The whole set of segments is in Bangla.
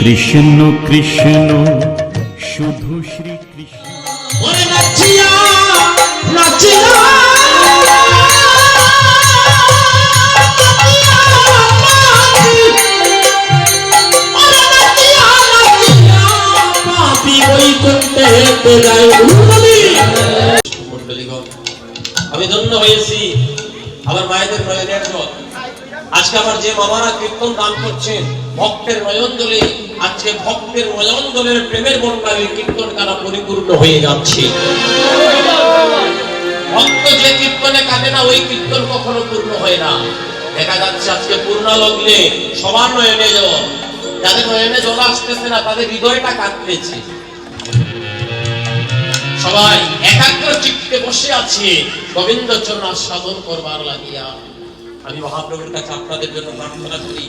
কৃষ্ণ কৃষ্ণ শুধু শ্রী কৃষ্ণ। ওরে নাচিয়া নাচিয়া। আমি ধন্য হয়েছি। আমার মায়েদের নয়নের জল। আজকে আমার যে মামারা কীর্তন দান করছেন, ভক্তের নয়ন দলে আজকে ভক্তের নয়ন দলের প্রেমের বন্যায় কীর্তন কারা পরিপূর্ণ হয়ে যাচ্ছে। ভক্ত যে কীর্তনে কাঁদে না, ওই কীর্তন কখনো পূর্ণ হয় না। দেখা যাচ্ছে আজকে পূর্ণ লগ্নে সবার নয়নে জল। যাদের নয়নে জল আসতেছে না, তাদের হৃদয়টা কাঁদতেছে। সবাই একাগ্র চিত্তে বসে আছে। গোবিন্দ চরণ আস্বাদন করবার লাগিয়া। আমি মহাপ্রভুর কাছে আপনাদের জন্য প্রার্থনা করি।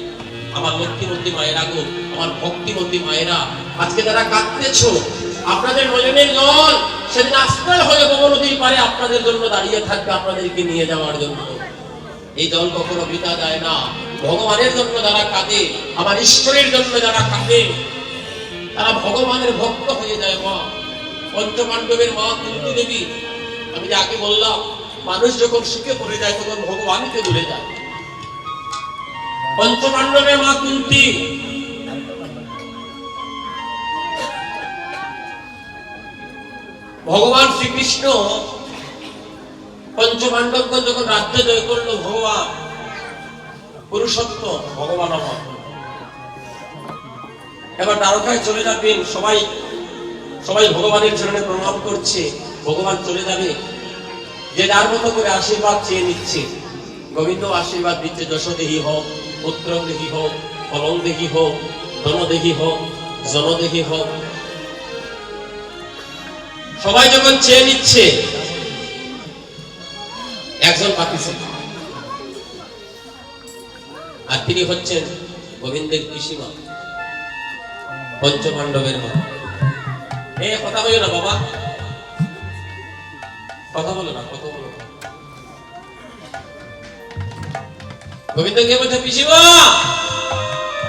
আমার লক্ষ্মীমতী মায়েরা গো, আমার ভক্তিমতী মায়েরা, আজকে যারা কাঁদতেছো, আপনাদের নয়নের জল সেদিন আশ্রয় হয়ে গোবর নদীর পারে, আপনাদের জন্য দাঁড়িয়ে থাকবে, আপনাদেরকে নিয়ে যাওয়ার জন্য। এই জল কখনো বৃথা যায় না। ভগবানের জন্য যারা কাঁদে, আমার ঈশ্বরের জন্য যারা কাঁদে, তারা ভগবানের ভক্ত হয়ে যায় মা। পঞ্চপাণ্ডবের মা কুন্তি দেবী আমি যে আগে বললাম মানুষ যখন সুখে পড়ে যায়, তখন ভগবানকে ভুলে যায়। পঞ্চপাণ্ডবের মা কুন্তি। ভগবান শ্রীকৃষ্ণ পঞ্চপাণ্ডবগণ যখন রাজ্য জয় করল, ভগবান পুরুষত্ব ভগবান এবার দ্বারকায় চলে যাবেন, সবাই সবাই ভগবানের চরণে প্রণাম করছে, ভগবান চলে যাবে। যে যার মতো করে আশীর্বাদ চেয়ে নিচ্ছে। গোবিন্দ আশীর্বাদ দিচ্ছে যশোদেহী হোক, পুত্রদেহী হোক, ফলনদেহী হোক, ধনদেহী হোক, জনদেহী হোক। সবাই যখন চেয়ে নিচ্ছে, একজন বাকি আর তিনি হচ্ছেন গোবিন্দের পিসিমা, পঞ্চপাণ্ডবের মা। এ কথা বলো না, বাবা। কথা বলো না, কথা বলো না। কে বলছে, পিসিমা?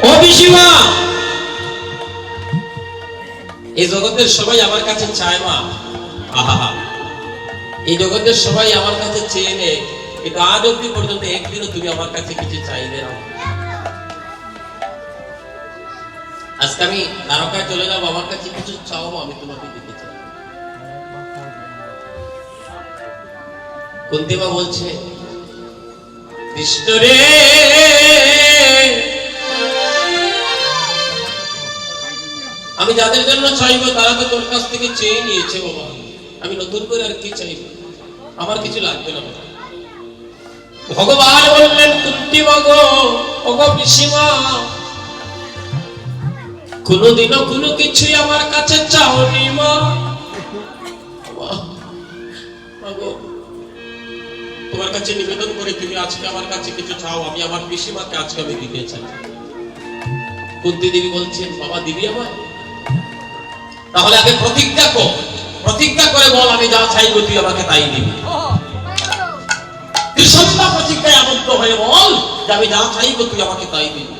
ও পিসিমা! এই জগতের সবাই আমার কাছে চায় মা। আহা এই জগতের সবাই আমার কাছে চেয়ে নেয়, কিন্তু আজ অব্দি পর্যন্ত একদিনও তুমি আমার কাছে কিছু চাইলে না। আজকে আমি দ্বারকায় চলে যাব, আমার কাছে কিছু চাও আমি তোমাকে কুন্তিমা বলছে কৃষ্ণ রে, আমি যাদের জন্য চাইব তারা তো তোর কাছ থেকে চেয়ে নিয়েছে বাবা। আমি নতুন করে আর কি চাইব? আমার কিছু লাগবে না ভগবান বললেন কুন্তি মগ ওগ পিসিমা, কোনোদিনও কোনো কিছুই আমার কাছে চাওনি মা। তোমার কাছে নিবেদন করে তুমি আজকে আমার কাছে কিছু চাও, আমি আমার পিসিমাকে আজকে আমি দিতে চাই। কুন্তি দেবী বলছেন, বাবা দিবি আমার তাহলে আগে প্রতিজ্ঞা কর, প্রতিজ্ঞা করে বল, আমি যা চাইব তুই আমাকে তাই দিবি। সত্তা প্রতিজ্ঞায় আবদ্ধ হয়ে বল যে আমি যা চাইব তুই আমাকে তাই দিবি।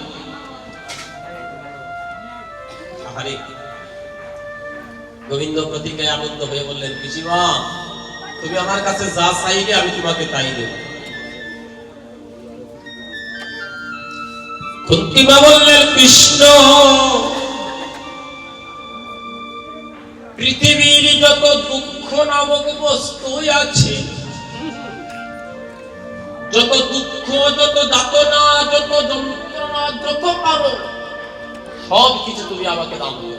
গোবিন্দ প্রতিজ্ঞায় আবদ্ধ হয়ে বললেন, পিসিমা তুমি আমার কাছে যা চাইবে, আমি তোমাকে তাই দেব। কুন্তিমা বললেন, কৃষ্ণ, পৃথিবীর যত দুঃখ নামক বস্তু আছে, যত দুঃখ, যত যাতনা যত যন্ত্রণা, যত পারো, সব কিছু তুমি আমাকে করো।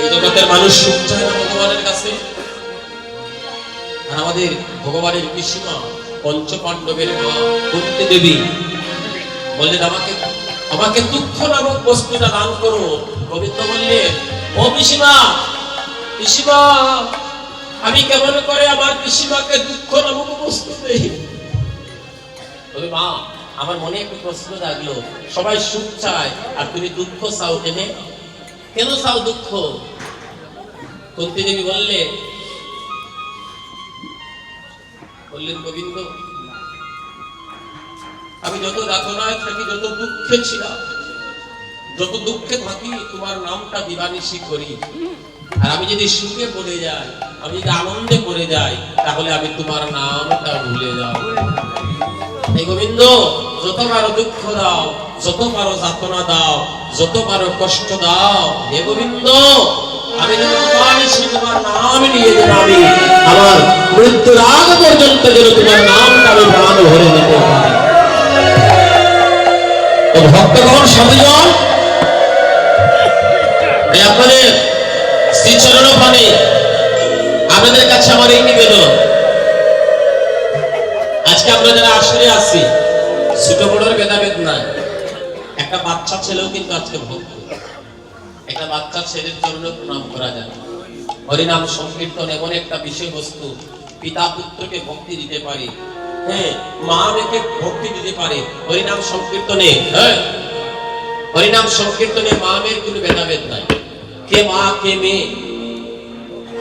এই জগতের মানুষ সুখ চায় না ভগবানের কাছে? আর আমাদের ভগবানের পিসিমা পঞ্চ পাণ্ডবের মা কুন্তি দেবী বললেন, আমাকে আমাকে দুঃখ নামক বস্তুটা দান করো। গোবিন্দ বললেন, ও পিসিমা পিসিমা, আমি কেমন করে আমার পিসিমাকে দুঃখ নামক বস্তু দেই? তবে মা, আমার মনে একটু প্রশ্ন জাগলো। সবাই সুখ চায়, আর তুমি দুঃখ চাও কেনে? কেন চাও দুঃখ? কুন্তি দেবী বললে? বললেন গোবিন্দ, আমি যত যাতনায় থাকি যত দুঃখে ছিলাম, যত দুঃখে থাকি, তোমার নামটা দিবানিশি করি। আর আমি যদি সুখে পড়ে যাই, আমি যদি আনন্দে পড়ে যাই, তাহলে আমি তোমার নামটা ভুলে এই গোবিন্দ, যত পারো দুঃখ দাও যত পারো যাতনা দাও, যত পারো কষ্ট দাও, হে গোবিন্দ, আমি তোমার নাম নিয়ে যেন আমি আমার মৃত্যুর আগ পর্যন্ত যেন তোমার নামটা আমি প্রাণ ভরে দিতে পারি। ভক্তগণ সাধুজন এই আপনাদের শ্রীচরণ পানে আপনাদের কাছে আমার এই নিবেদন। আজকে আমরা যারা আসরে আছি বাচ্চা ছেলেও কিন্তু আজকে ভক্ত একটা বাচ্চা ছেলের জন্য প্রণাম করা যায়। হরিনাম সংকীর্তন এমন একটা বিষয়বস্তু, পিতা পুত্রকে ভক্তি দিতে পারে। হ্যাঁ মা মেয়েকে ভক্তি দিতে পারে। হরিনাম সংকীর্তনে হ্যাঁ। হরিনাম সংকীর্তনে মা মেয়ের কোনো ভেদাভেদ নাই। কে মা, কে মেয়ে,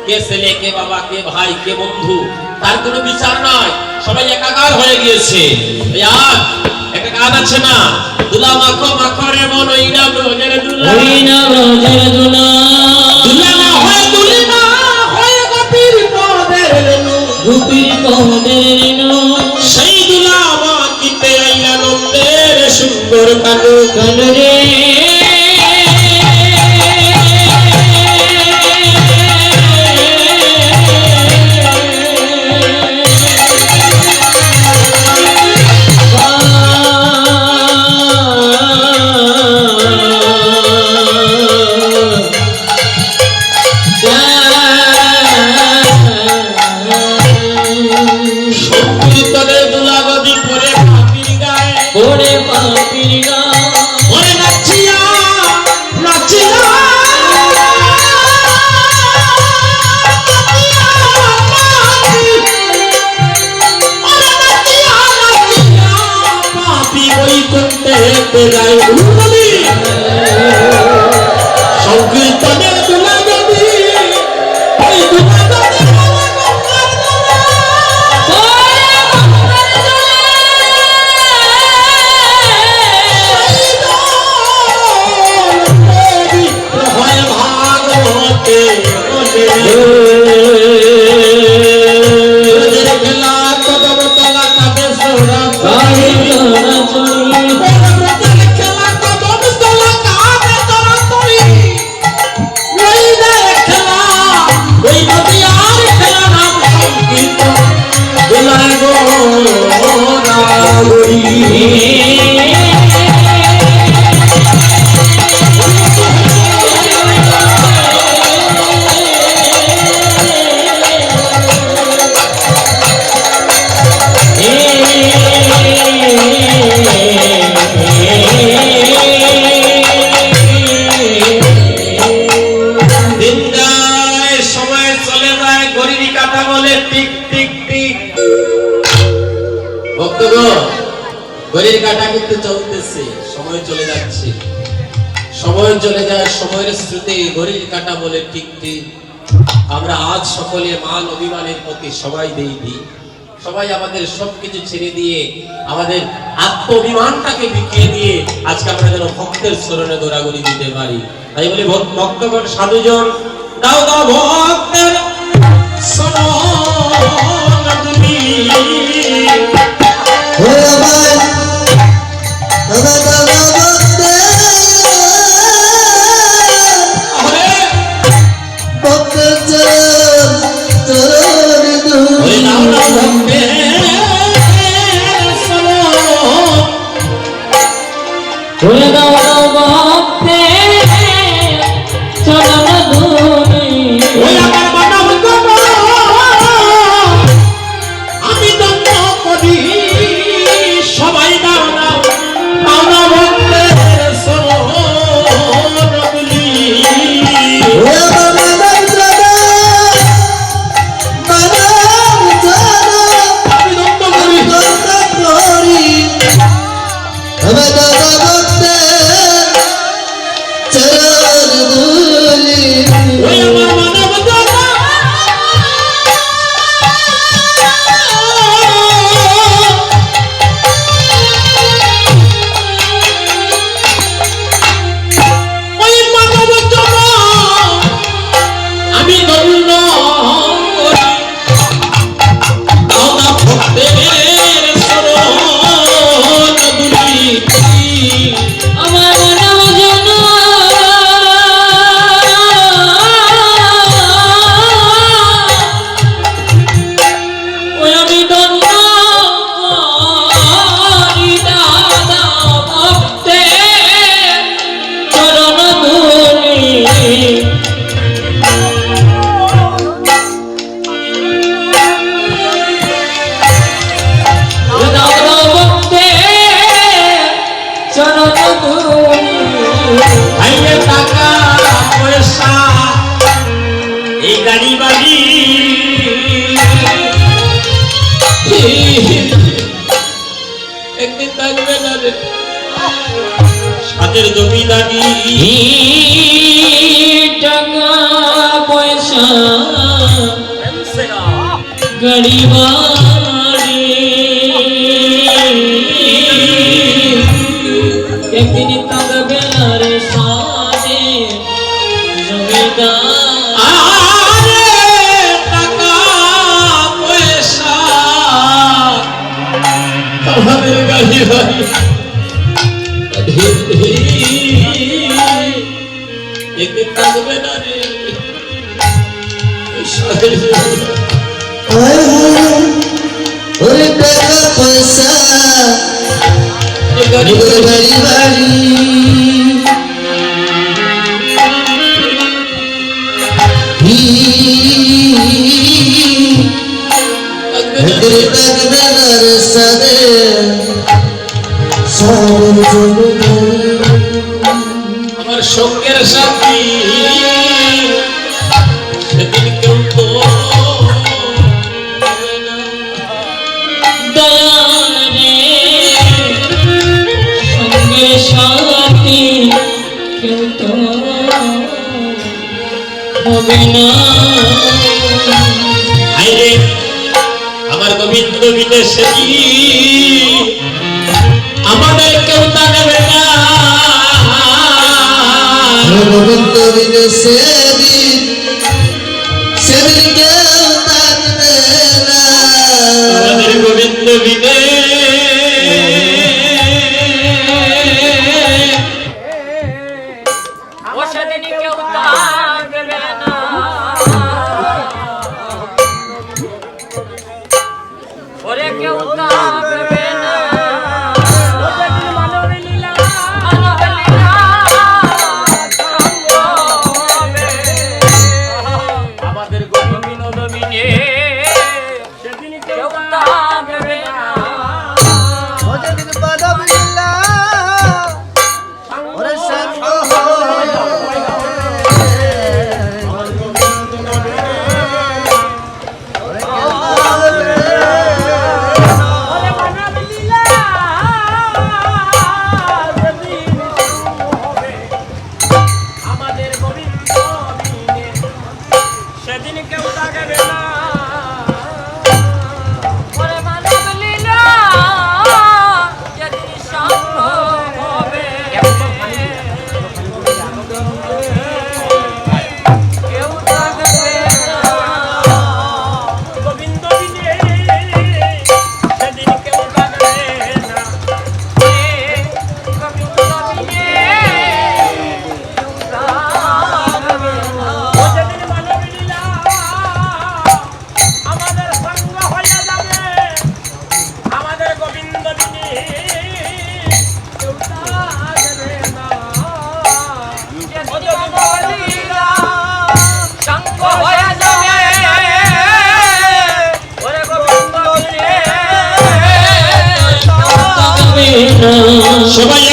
কে ছেলে, কে বাবা, কে ভাই, কে বন্ধু, তার কোনো বিচার নাই। সবাই একাকার হয়ে গিয়েছে। গান আছে না? দুলা মাখো মাখো রে মন ইনা ব্রজের দুলা হরিনা রোজের দুলা দুলা না দুলি সংকীর্তনে গরির কাটা কিন্তু চলতেছে। সময় চলে যাচ্ছে। সময় চলে যায় সময়ের স্রোতে ঘড়ির কাটা বলে টিক আমরা আজ সকলে মান অভিমানের প্রতি সবাই দেই দিই সবাই আমাদের সবকিছু ছেড়ে দিয়ে আমাদের আত্ম অভিমানটাকে বিকিয়ে দিয়ে আজকে আমরা যেন ভক্তের স্মরণে দৌড়াগড়ি দিতে পারি। তাই বলি, ভক্ত- ভক্তগণ, সাধুজন, দাও দাও ভক্তের! টাকা পয়সা গরিবা ওরে টাকা পয়সা বাড়ি বাড়ি সাদে আমার সঙ্গের সাথী। আমার গোবিন্দ বিদেশে আমাদের কেউ তা নেবে না। গোবিন্দ বিদেশে সেদিন কেউ তা নেবে না। গোবিন্দ বিদেশ se vaya.